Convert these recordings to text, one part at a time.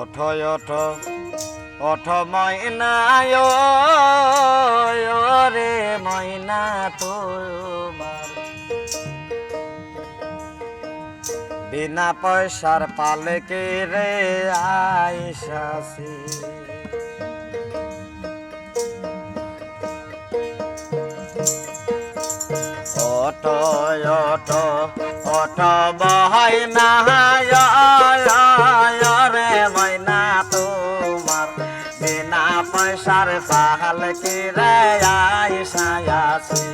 ওঠ ওঠ ওঠ ময়না রে তোমার। বিনা পয়সার পালকে রে আইসাসি অট অট অট বহাই না পয়সার কি রে আইসায়াসি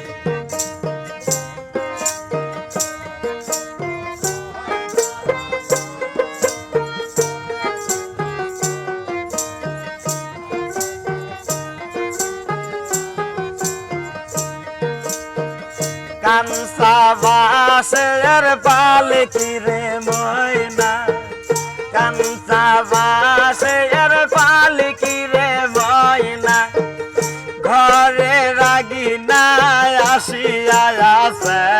কানসা বাসের পালকি রে ময়না? কানসা ஆசை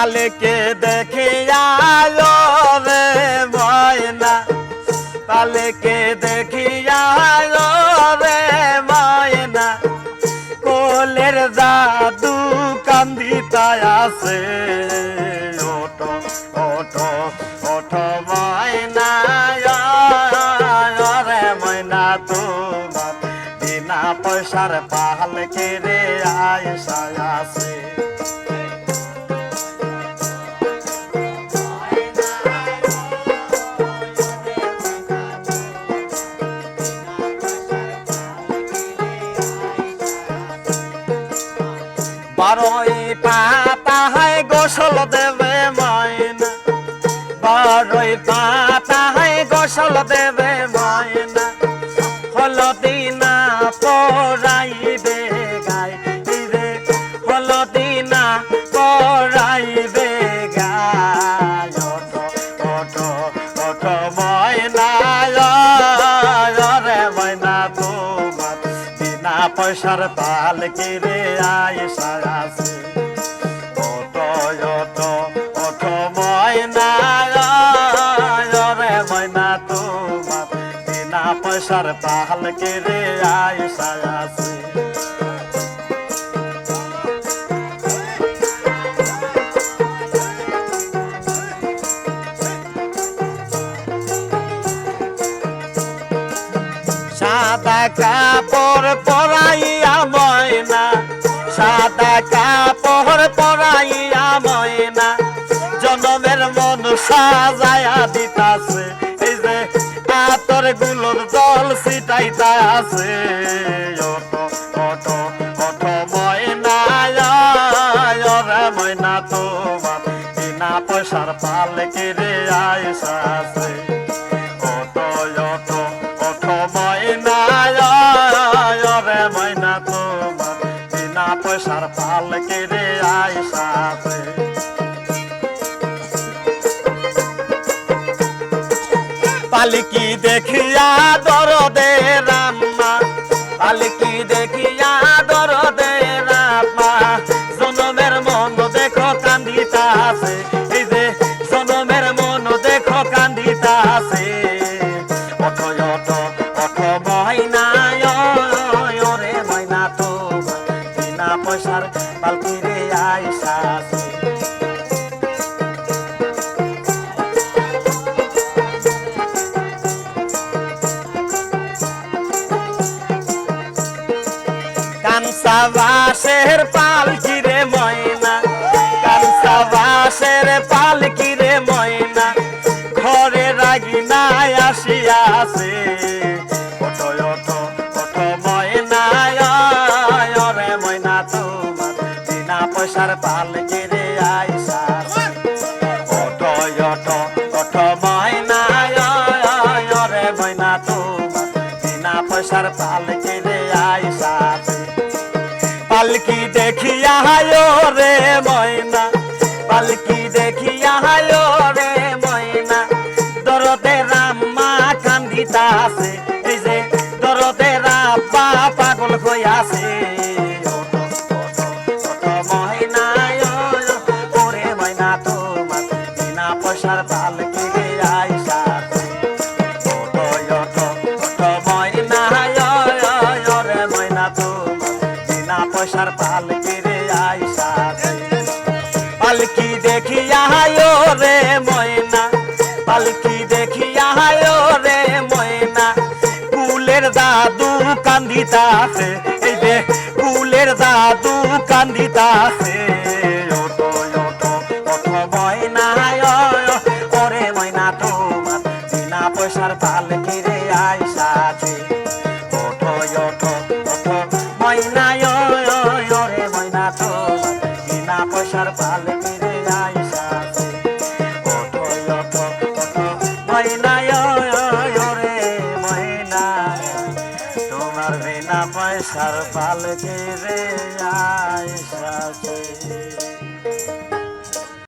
তালেকে দেখিয়া রে ময়না তালেকে দেখিয়া রে ময়না কোলের জাদু কান্দিতা আছে। ওটো ওটো ওঠো ময়না রে ময়না তোমার। বিনা পয়সার পাহাল কে রে আয়সা আছে। গোসল দেবে ময়না বারোই পাতায় গোসল দেবে ময়না হলদি না রে হলদি না পরাইবে গায়। ওঠো ময়না রে পয়সার পাল কিরে আয়সা আছে। বিনা পয়সার পাল কিরে আয়সা আছে। সাদা কাপড় পরাইয়া ময়না, সাদা কাপড় পরাইয়া ময়না, জনমের মন সাজায়া দিতাছে। ছিটাইতা আছে অত কত কত ময়না রে ময়না তোমার, বিনা পয়সার পালকে রে আয়সা আছে। বাসের পালকি রে ময়না? কানসা বাসের পালকি রে ময়না? ঘরে রাগি নাই আসিয়াছে বিনা পয়সার আইসা রে ময়না, তোমার পয়সার পালকি দেখিয়া হায়ো রে ময়না পালকি দেখিয়া হায়ো রে ময়না। দরদে রাম্মা কান্দিতাছে দাদু কান্দিতাছে এই যে কুলের দাদু কান্দিতাছে। পয়সার পালকি রে আইসাছে ওঠো ওঠো ওঠো ময়না ও, ও, ময়না তোমার বিনা পয়সার পালকি রে আইসাছে ওঠো ওঠো ওঠো ময়না পয়সার পালকি রে আইসাছে